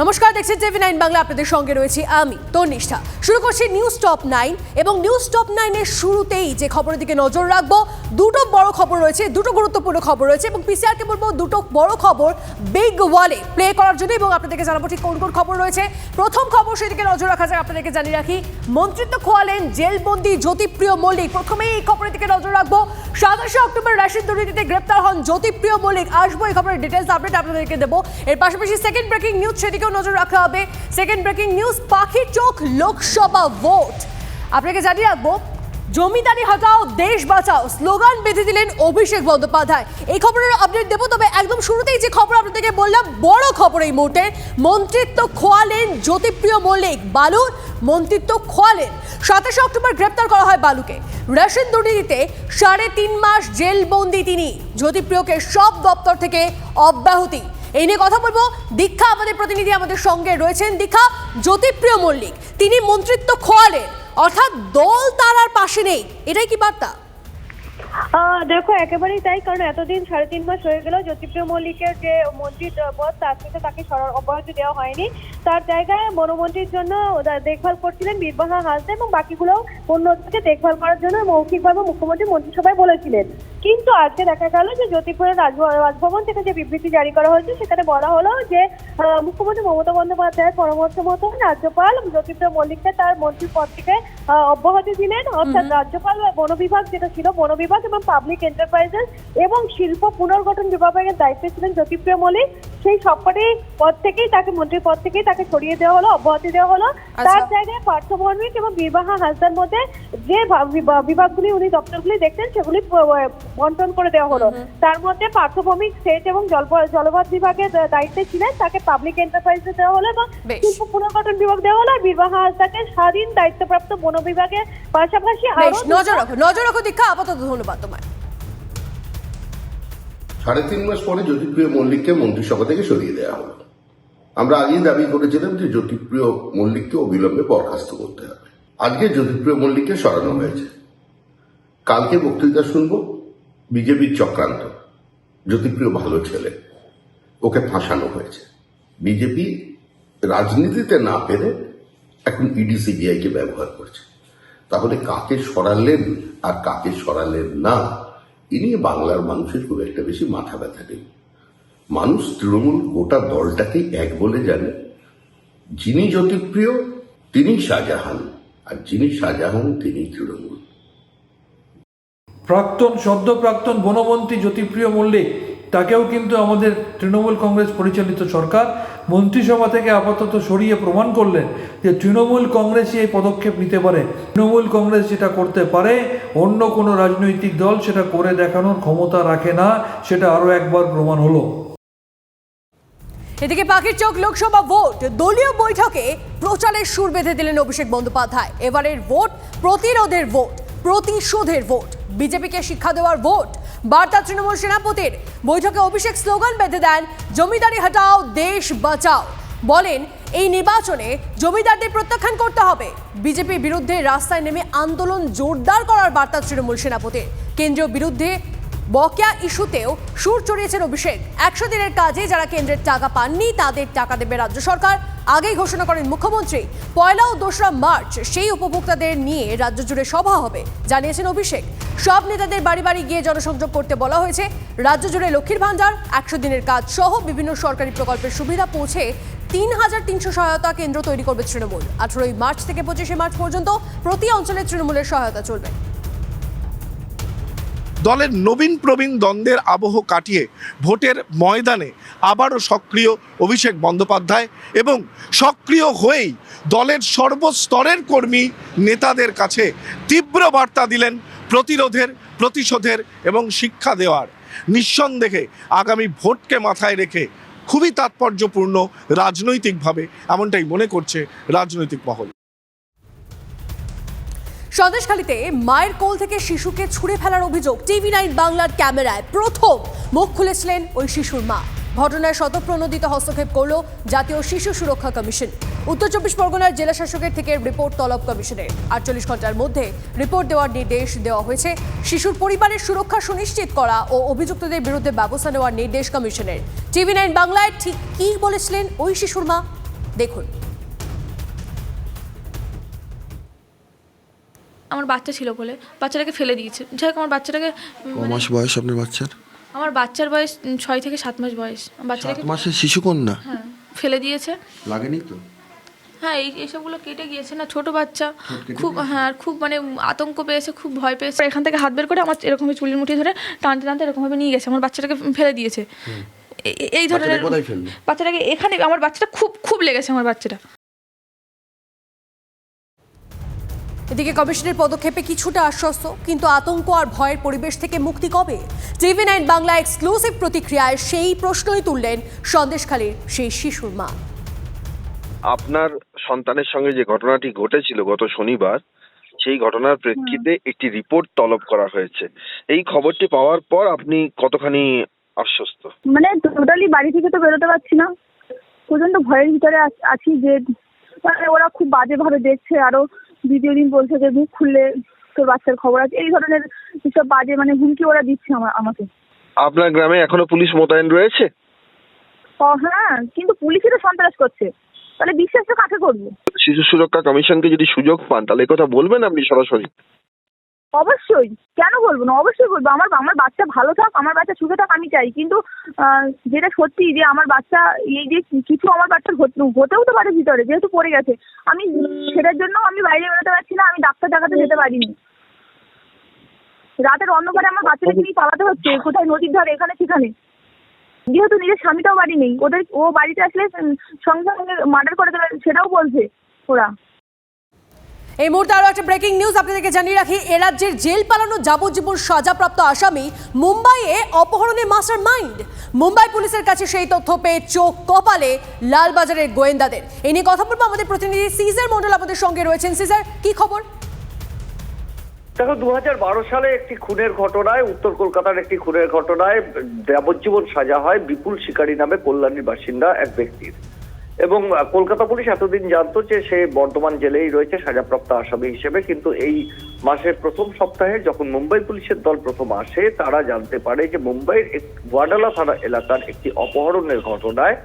নমস্কার, দেখছেন TV nine Bangla, আপনাদের সঙ্গে রয়েছি আমি, তনিষ্ঠা। শুরু করছি নিউজ টপ নাইন এবং নিউজ টপ নাইনের শুরুতেই যে খবরের দিকে নজর রাখব, দুটো বড় খবর রয়েছে, দুটো গুরুত্বপূর্ণ খবর রয়েছে, এবং পিসিআরকে বলব দুটো বড় খবর বিগ ওয়ালে প্লে করার জন্য, এবং আপনাদেরকে জানাব ঠিক কোন কোন খবর রয়েছে। প্রথম খবর সেদিকে নজর রাখা যায়, আপনাদেরকে জানিয়ে রাখি, মন্ত্রিত্ব খোয়ালেন জেলবন্দি জ্যোতিপ্রিয় মল্লিক। প্রথমেই এই খবরের দিকে নজর রাখব, সাতাশে অক্টোবর রাশিদ দুর্নীতিতে গ্রেপ্তার হন জ্যোতিপ্রিয় মল্লিক। আসব এই খবরের ডিটেলস আপডেট আপনাদেরকে দেবো। এর পাশাপাশি সেকেন্ড ব্রেকিং নিউজ সেদিকেও নজর রাখা হবে। সেকেন্ড ব্রেকিং নিউজ পাখির চোখ লোকসভা ভোট। আপনাকে জানিয়ে রাখব, জমিদারি হটাও, দেশ বাঁচাও, স্লোগান বেঁধে দিলেন অভিষেক বন্দ্যোপাধ্যায়। এই খবরের আপডেট দেবো, তবে একদম শুরুতেই যে খবর আপনাদেরকে বললাম, বড় খবর এই মুহূর্তে, মন্ত্রিত্ব খোয়ালেন জ্যোতিপ্রিয় মল্লিক বালুর মন্ত্রিত্ব খোয়ালেন। সাতাশে অক্টোবর গ্রেপ্তার করা হয় বালুকে। রেশন দুর্নীতিতে সাড়ে তিন মাস জেলবন্দি তিনি। জ্যোতিপ্রিয়কে সব দপ্তর থেকে অব্যাহতি। এই নিয়ে কথা বলব। দীক্ষা আমাদের প্রতিনিধি আমাদের সঙ্গে রয়েছেন। দীক্ষা, জ্যোতিপ্রিয় মল্লিক, তিনি মন্ত্রিত্ব খোয়ালেন। অর্থাৎ দল তার আর পাশে নেই। এটাই কি বার্তা? দেখো, একেবারেই তাই। কারণ এতদিন সাড়ে তিন মাস হয়ে গেল জ্যোতিপ্রিয় মল্লিকের যে মন্ত্রীর পদ, তার থেকে তাকে অব্যাহতি দেওয়া হয়নি। তার জায়গায় বনমন্ত্রীর জন্য দেখভাল করছিলেন বীরবাহা হাসদা এবং বাকিগুলো অন্যদেরকে দেখভাল করার জন্য মৌখিকভাবে মুখ্যমন্ত্রী মন্ত্রিসভায় বলেছিলেন। কিন্তু আজকে দেখা গেল যে জ্যোতিপুরের রাজ- রাজভবন থেকে যে বিবৃতি জারি করা হয়েছে সেখানে বলা হলো যে মুখ্যমন্ত্রী মমতা বন্দ্যোপাধ্যায়ের পরামর্শ মতো রাজ্যপাল জ্যোতিপ্রিয় মল্লিককে তার মন্ত্রী পদ থেকে অব্যাহতি দিলেন। অর্থাৎ রাজ্যপাল বন বিভাগ যেটা ছিল বন বিভাগ এবং পাবলিক এন্টারপ্রাইজেস এবং শিল্প পুনর্গঠন বিভাগের দায়িত্বে ছিলেন জ্যোতিপ্রিয় মল্লিক। সেই সবকটি পদ থেকেই তাকে মন্ত্রীর পদ থেকেই তাকে সরিয়ে দেওয়া হলো অব্যাহতি দেওয়া হলো। তার আচ্ছা। জায়গায় পার্থ ভৌমিক এবং বীরবাহা হাসদার মধ্যে যে বিভাগগুলি উনি দপ্তরগুলি দেখতেন সেগুলি বন্টন করে দেওয়া হলো। তার মধ্যে পার্থ ভৌমিক সেচ এবং জলপ- জলপথ বিভাগের দায়িত্বে ছিলেন। তাকে পাবলিক এন্টারপ্রাইজে দেওয়া হলো এবং শিল্প পুনর্গঠন বিভাগ দেওয়া হলো। আর বীরবাহা হাসদাকে স্বাধীন দায়িত্বপ্রাপ্ত বন বিভাগের পাশাপাশি আরও নজর রাখো নজর রাখো দীক্ষা আপাতত ধন্যবাদ তোমায়। সাড়ে তিন মাস পরে জ্যোতিপ্রিয় মল্লিককে মন্ত্রিসভা থেকে সরিয়ে দেওয়া হলো। আমরা আগেই দাবি করেছিলাম যে জ্যোতিপ্রিয় মল্লিককে অবিলম্বে বরখাস্ত করতে হবে। আজকে জ্যোতিপ্রিয় মল্লিককে সরানো হয়েছে। কালকে বক্তৃতা শুনব। বিজেপির চক্রান্ত। জ্যোতিপ্রিয় ভালো ছেলে। ওকে ফাঁসানো হয়েছে। বিজেপি রাজনীতিতে না পেরে এখন ইডি, সিবিআই কে ব্যবহার করছে। তাহলে কাকে সরালেন আর কাকে সরালেন না, এ নিয়ে বাংলার মানুষের খুব একটা বেশি মাথা ব্যথা নেই। মানুষ তৃণমূল গোটা দলটাকেই এক বলে জানে। যিনি জ্যোতিপ্রিয়, তিনি শাহজাহান। আর যিনি শাহজাহান, তিনি তৃণমূল। প্রাক্তন সদ্য প্রাক্তন বনমন্ত্রী জ্যোতিপ্রিয় মল্লিক, তাকেও কিন্তু আমাদের তৃণমূল কংগ্রেস পরিচালিত সরকার মন্ত্রিসভা থেকে আপাতত সরিয়ে প্রমাণ করলেন যে তৃণমূল কংগ্রেসই এই পদক্ষেপ নিতে পারে। তৃণমূল কংগ্রেস যেটা করতে পারে, অন্য কোনো রাজনৈতিক দল সেটা করে দেখানোর ক্ষমতা রাখে না, সেটা আরও একবার প্রমাণ হলো। এদিকে পাখির চোখ লোকসভা ভোট, দলীয় বৈঠকে প্রচারের সুর বেঁধে দিলেন অভিষেক বন্দ্যোপাধ্যায়। এবারের ভোট, প্রতিরোধের ভোট। প্রতিশোধের ভোট। বিজেপিকে শিক্ষা দেওয়ার ভোট। বার্তা তৃণমূল সেনাপতির বৈঠকে অভিষেক স্লোগান বেঁধে দেন, জমিদারি হটাও, দেশ বাঁচাও। বলেন, এই নির্বাচনে জমিদারদের প্রত্যাখ্যান করতে হবে। বিজেপির বিরুদ্ধে রাস্তায় নেমে আন্দোলন জোরদার করার বার্তা তৃণমূল সেনাপতির। কেন্দ্রীয় বিরুদ্ধে বকেয়া ইস্যুতেও সুর চড়িয়েছেন অভিষেক। একশো দিনের কাজে যারা কেন্দ্রের টাকা পাননি, তাদের টাকা দেবে রাজ্য সরকার। আগেই ঘোষণা করেন মুখ্যমন্ত্রী। পয়লা ও দোসরা মার্চ সেই উপভোক্তাদের নিয়ে রাজ্য জুড়ে সভা হবে, জানিয়েছেন অভিষেক। সব নেতাদের বাড়ি বাড়ি গিয়ে জনসংযোগ করতে বলা হয়েছে। রাজ্য জুড়ে লক্ষ্মীর ভাণ্ডার, একশো দিনের কাজ সহ বিভিন্ন সরকারি প্রকল্পের সুবিধা পৌঁছে তিন হাজার তিনশো সহায়তা কেন্দ্র তৈরি করবে তৃণমূল। আঠারোই মার্চ থেকে পঁচিশে মার্চ পর্যন্ত প্রতি অঞ্চলে তৃণমূলের সহায়তা চলবে। দলের নবীন প্রবীণ দ্বন্দ্বের আবহ কাটিয়ে ভোটের ময়দানে আবারও সক্রিয় অভিষেক বন্দ্যোপাধ্যায় এবং সক্রিয় হয়েই দলের সর্বস্তরের কর্মী নেতাদের কাছে তীব্র বার্তা দিলেন প্রতিরোধের, প্রতিশোধের এবং শিক্ষা দেওয়ার। নিঃসন্দেহে আগামী ভোটকে মাথায় রেখে খুবই তাৎপর্যপূর্ণ রাজনৈতিকভাবে এমনটাই মনে করছে রাজনৈতিক মহল। সন্দেশখালীতে মায়ের কোল থেকে শিশুকে ছুঁড়ে ফেলার অভিযোগ টিভি নাইন বাংলার ক্যামেরায়। প্রথম মুখ খুলেছিলেন ওই শিশুর মা। ঘটনায় শতপ্রণোদিত হস্তক্ষেপ করল জাতীয় শিশু সুরক্ষা কমিশন। উত্তর চব্বিশ পরগনার জেলা শাসকের থেকে রিপোর্ট তলব কমিশনের। আটচল্লিশ ঘণ্টার মধ্যে রিপোর্ট দেওয়ার নির্দেশ দেওয়া হয়েছে। শিশুর পরিবারের সুরক্ষা সুনিশ্চিত করা ও অভিযুক্তদের বিরুদ্ধে ব্যবস্থা নেওয়ার নির্দেশ কমিশনের। টিভি নাইন বাংলায় ঠিক কী বলেছিলেন ওই শিশুর মা? দেখুন। আমার বাচ্চা ছিল বলে বাচ্চাটাকে ফেলে দিয়েছে। যাই হোক আমার বাচ্চাটাকে ক মানে মাস বয়স আপনার বাচ্চার? আমার বাচ্চার বয়স ছয় থেকে সাত মাস বয়স। আমার সাত বাচ্চাটাকে মাসের শিশু কন্যা? হ্যাঁ ফেলে দিয়েছে। লাগেনি তো? হ্যাঁ এই এইসবগুলো কেটে গিয়েছে না ছোট বাচ্চা। খুব হ্যাঁ আর খুব মানে আতঙ্ক পেয়েছে খুব ভয় পেয়েছে। এখান থেকে হাত বের করে আমার এরকমভাবে চুলির মুঠি ধরে টানতে টানতে এরকমভাবে নিয়ে গেছে। আমার বাচ্চাটাকে ফেলে দিয়েছে। এ- এ- এই ধরনের বাচ্চাটাকে কোথায় ফেলল? বাচ্চাটাকে এখানে আমার বাচ্চাটা খুব খুব লেগেছে আমার বাচ্চাটা। এদিকে কমিশনের পদক্ষেপে কিছুটা আশ্বস্ত কিন্তু আতঙ্ক আর ভয়ের পরিবেশ থেকে মুক্তি কবে? টিভি নাইন বাংলা এক্সক্লুসিভ প্রতিক্রিয়ায় সেই প্রশ্নই তুললেন সন্দেশখালীর সেই শিশুর মা। আপনার সন্তানের সঙ্গে যে ঘটনাটি ঘটেছিল গত শনিবার সেই ঘটনার প্রেক্ষিতে একটি রিপোর্ট তলব করা হয়েছে। এই খবরটি পাওয়ার পর আপনি কতখানি আশ্বস্ত? মানে টোটালি বাড়ি থেকে তো বেরোতে পারছি না। প্রচণ্ড ভয়ের ভিতরে আছি যে মানে ওরা খুব বাজেভাবে দেখছে আরও দ্বিতীয় দিন বলছে যে মুখ খুললে তোর বাচ্চার খবর আছে। এই ধরনের সব বাজে মানে হুমকি ওরা দিচ্ছে আমার আমাকে। আপনার গ্রামে এখনও পুলিশ মোতায়েন রয়েছে? ও হ্যাঁ কিন্তু পুলিশই তো সন্ত্রাস করছে। তাহলে বিশ্বাস তো কাকে করব? শিশু সুরক্ষা কমিশনকে যদি সুযোগ পান তাহলে কথা বলবেন আপনি সরাসরি। অবশ্যই। কেন বলব না? অবশ্যই বলব। আমার আমার বাচ্চা ভালো থাক, আমার বাচ্চা সুখে থাক আমি চাই। কিন্তু যেটা সত্যি যে আমার বাচ্চা, এই যে কিছু আমার বাচ্চার হতে- হতেও তো পারে ভিতরে, যেহেতু পড়ে গেছে। আমি সেটার জন্য আমি বাইরে বেরোতে পারছি না, আমি ডাক্তার দেখাতে যেতে পারিনি। রাতের অন্ধকারে আমার বাচ্চাকে নিয়ে পালাতে হচ্ছে। কোথায় নদীর ধারে, এখানে সেখানে। যেহেতু নিজের স্বামীটাও বাড়ি নেই, ওদের, ও বাড়িতে আসলে সঙ্গে সঙ্গে মার্ডার করে দেবে, সেটাও বলছে ওরা। এই মুহূর্তে আরও একটা ব্রেকিং নিউজ আপনাদেরকে জানিয়ে রাখি। এ রাজ্যের জেল পালানো যাবজ্জীবন সাজাপ্রাপ্ত আসামি মুম্বাইয়ে অপহরণের মাস্টার মাইন্ড মুম্বাই পুলিশের কাছে সেই তথ্য পেয়ে চোখ কপালে লালবাজারের গোয়েন্দাদের। এ নিয়ে কথা বলব আমাদের প্রতিনিধি সিজার মন্ডল আমাদের সঙ্গে রয়েছেন। সিজার, কি খবর? দেখো দু হাজার বারো সালে একটি খুনের ঘটনায়, উত্তর কলকাতার একটি খুনের ঘটনায় যাবজ্জীবন সাজা হয় বিপুল শিকারী নামে কল্যাণীর বাসিন্দা এক ব্যক্তির। এবং কলকাতা পুলিশ এতদিন জানতো যে সে বর্ধমান জেলেই রয়েছে, সাজাপ্রাপ্ত আসামি হিসেবে। কিন্তু এই মাসের প্রথম সপ্তাহে যখন মুম্বাই পুলিশের দল প্রথম আসে, তারা জানতে পারে যে মুম্বাইয়ের ওয়াডালা থানা এলাকার একটি অপহরণের ঘটনায়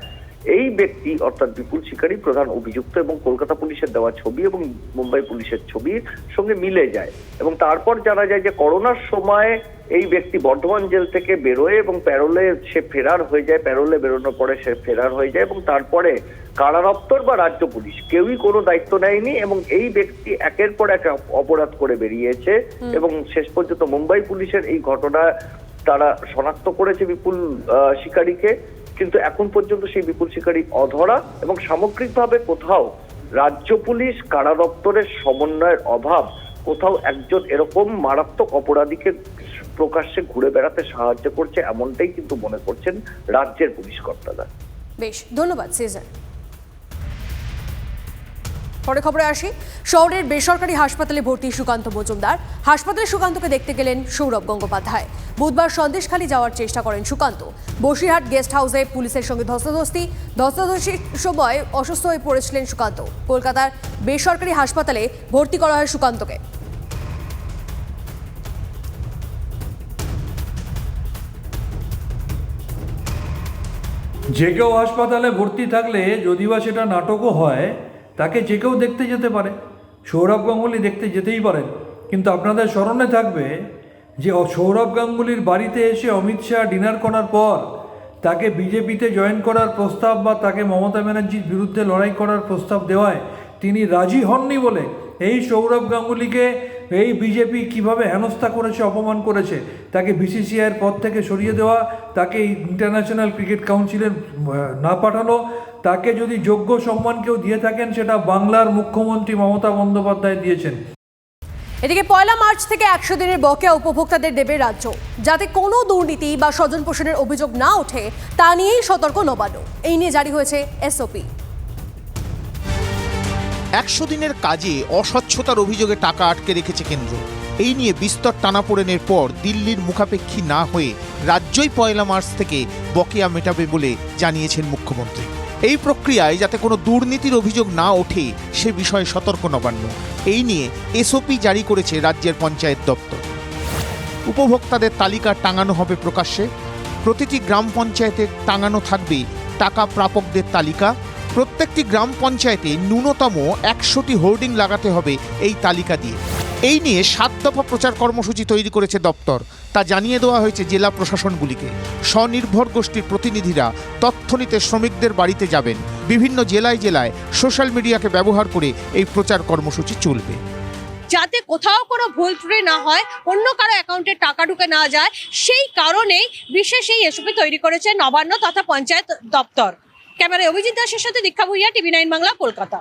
এই ব্যক্তি অর্থাৎ বিপুল শিকারী প্রধান অভিযুক্ত এবং কলকাতা পুলিশের দেওয়া ছবি এবং মুম্বাই পুলিশের ছবির সঙ্গে মিলে যায় এবং তারপর জানা যায় যে করোনার সময় এই ব্যক্তি বর্ধমান জেল থেকে বেরোয় এবং প্যারোলে সে ফেরার হয়ে যায়। প্যারোলে বেরোনোর পরে সে ফেরার হয়ে যায় এবং তারপরে কারা দপ্তর বা রাজ্য পুলিশ কেউই কোনো দায়িত্ব নেয়নি এবং এই ব্যক্তি একের পর এক অপরাধ করে বেরিয়েছে এবং শেষ পর্যন্ত মুম্বাই পুলিশের এই ঘটনা তারা শনাক্ত করেছে বিপুল শিকারীকে। কিন্তু এখন পর্যন্ত সেই বিপুল শিকারী অধরা এবং সামগ্রিকভাবে কোথাও রাজ্য পুলিশ, কারা দপ্তরের সমন্বয়ের অভাব, কোথাও একজন এরকম মারাত্মক অপরাধীকে প্রকাশ্যে ঘুরে বেড়াতে সাহায্য করছে এমনটাই কিন্তু মনে করছেন রাজ্যের পুলিশ কর্তারা। বেশ, ধন্যবাদ, সিজার। পরে খবরে আসি, শহরের বেসরকারি হাসপাতালে ভর্তি সুকান্ত মজুমদার। হাসপাতালে সুকান্তকে দেখতে গেলেন সৌরভ গঙ্গোপাধ্যায়। বুধবার সন্দেশখালী যাওয়ার চেষ্টা করেন সুকান্ত। বসিরহাট গেস্ট হাউসে পুলিশের সঙ্গে ধস্তাধস্তি। ধস্তাধস্তির সময় অসুস্থ হয়ে পড়েছিলেন সুকান্ত। কলকাতার বেসরকারি হাসপাতালে ভর্তি করা হয় সুকান্তকে। যে কেউ হাসপাতালে ভর্তি থাকলে যদি বা সেটা নাটকও হয় তাকে যে কেউ দেখতে যেতে পারে। সৌরভ গাঙ্গুলি দেখতে যেতেই পারেন। কিন্তু আপনাদের স্মরণে থাকবে যে সৌরভ গাঙ্গুলির বাড়িতে এসে অমিত শাহ ডিনার করার পর তাকে বিজেপিতে জয়েন করার প্রস্তাব বা তাকে মমতা ব্যানার্জির বিরুদ্ধে লড়াই করার প্রস্তাব দেওয়ায় তিনি রাজি হননি বলে এই সৌরভ গাঙ্গুলিকে এই বিজেপি কীভাবে হেনস্থা করেছে, অপমান করেছে, তাকে বিসিসিআইয়ের পদ থেকে সরিয়ে দেওয়া, তাকে ইন্টারন্যাশনাল ক্রিকেট কাউন্সিলের না পাঠানো তাকে যদি যোগ্য সম্মান কেউ দিয়ে থাকেন সেটা বাংলার মুখ্যমন্ত্রী মমতা বন্দ্যোপাধ্যায় দিয়েছেন। এদিকে পয়লা মার্চ থেকে একশো দিনের বকেয়া উপভোক্তাদের দেবে রাজ্য। যাতে কোনো দুর্নীতি বা স্বজন পোষণের অভিযোগ না ওঠে তা নিয়েই সতর্ক নবান্ন। এই নিয়ে জারি হয়েছে এসওপি। একশো দিনের কাজে অস্বচ্ছতার অভিযোগে টাকা আটকে রেখেছে কেন্দ্র। এই নিয়ে বিস্তর টানাপোড়েনের পর দিল্লির মুখাপেক্ষী না হয়ে রাজ্যই পয়লা মার্চ থেকে বকেয়া মেটাবে বলে জানিয়েছেন মুখ্যমন্ত্রী। এই প্রক্রিয়ায় যাতে কোনো দুর্নীতির অভিযোগ না ওঠে, সে বিষয়ে সতর্ক নবান্ন। এই নিয়ে এসওপি জারি করেছে রাজ্যের পঞ্চায়েত দপ্তর। উপভোক্তাদের তালিকা টাঙানো হবে প্রকাশ্যে। প্রতিটি গ্রাম পঞ্চায়েতে টাঙানো থাকবে টাকা প্রাপকদের তালিকা। প্রত্যেকটি গ্রাম পঞ্চায়েতে ন্যূনতম একশোটি হোর্ডিং লাগাতে হবে এই তালিকা দিয়ে। এই নিয়ে সাত দফা প্রচার কর্মসূচি তৈরি করেছে দপ্তর। তা জানিয়ে দেওয়া হয়েছে জেলা প্রশাসনগুলিকে। স্বনির্ভর গোষ্ঠীর প্রতিনিধিরা তথ্য নিতে শ্রমিকদের বাড়িতে যাবেন। বিভিন্ন জেলায় জেলায় সোশ্যাল মিডিয়াকে ব্যবহার করে এই প্রচার কর্মসূচি চলবে। যাতে কোথাও কোনো ভুল ত্রুটি না হয়, অন্য কারও অ্যাকাউন্টে টাকা ঢুকে না যায়, সেই কারণেই বিশেষ এই এসপি তৈরি করেছে নবান্ন তথা পঞ্চায়েত দপ্তর। ক্যামেরায় অভিজিৎ দাসের সাথে দীক্ষা ভুইয়া, টিভি নাইন বাংলা, কলকাতা।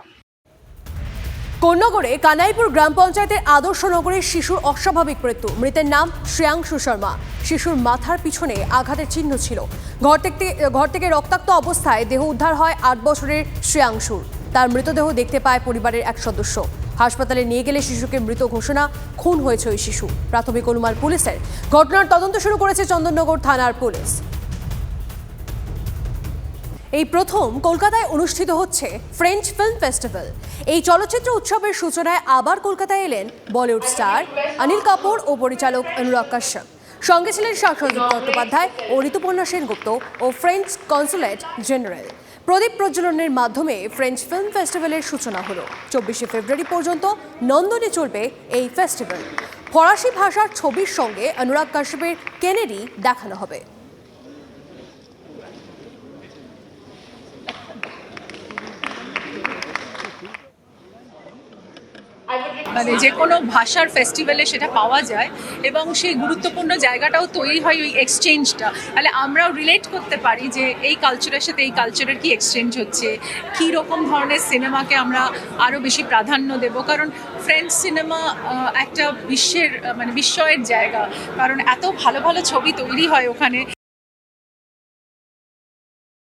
কোন্নগরে কানাইপুর গ্রাম পঞ্চায়েতের আদর্শ নগরের শিশুর অস্বাভাবিক মৃত্যু। মৃতের নাম শ্রেয়াংশু শর্মা। শিশুর মাথার পিছনে আঘাতের চিহ্ন ছিল। ঘর থেকে ঘর থেকে রক্তাক্ত অবস্থায় দেহ উদ্ধার হয় আট বছরের শ্রেয়াংশুর। তার মৃতদেহ দেখতে পায় পরিবারের এক সদস্য। হাসপাতালে নিয়ে গেলে শিশুকে মৃত ঘোষণা খুন হয়েছে ওই শিশু। প্রাথমিক অনুমান পুলিশের ঘটনার তদন্ত শুরু করেছে চন্দননগর থানার পুলিশ। এই প্রথম কলকাতায় অনুষ্ঠিত হচ্ছে ফ্রেঞ্চ ফিল্ম ফেস্টিভ্যাল এই চলচ্চিত্র উৎসবের সূচনায় আবার কলকাতায় এলেন বলিউড স্টার অনিল কাপুর ও পরিচালক অনুরাগ কাশ্যপ। সঙ্গে ছিলেন শাশ্বত চট্টোপাধ্যায় ও ঋতুপর্ণা সেনগুপ্ত ও ফ্রেঞ্চ কনসুলেট জেনারেল প্রদীপ প্রজ্বলনের মাধ্যমে ফ্রেঞ্চ ফিল্ম ফেস্টিভ্যালের সূচনা হলো। চব্বিশে ফেব্রুয়ারি পর্যন্ত নন্দনে চলবে এই ফেস্টিভ্যাল ফরাসি ভাষার ছবির সঙ্গে অনুরাগ কাশ্যপের কেনেডি দেখানো হবে। মানে যে কোনো ভাষার ফেস্টিভ্যালে সেটা পাওয়া যায় এবং সেই গুরুত্বপূর্ণ জায়গাটাও তৈরি হয় ওই এক্সচেঞ্জটা তাহলে আমরাও রিলেট করতে পারি যে এই কালচারের সাথে এই কালচারের কি এক্সচেঞ্জ হচ্ছে, কী রকম ধরনের সিনেমাকে আমরা আরও বেশি প্রাধান্য দেব? কারণ ফ্রেঞ্চ সিনেমা একটা বিশ্বের মানে বিস্ময়ের জায়গা। কারণ এত ভালো ভালো ছবি তৈরি হয় ওখানে।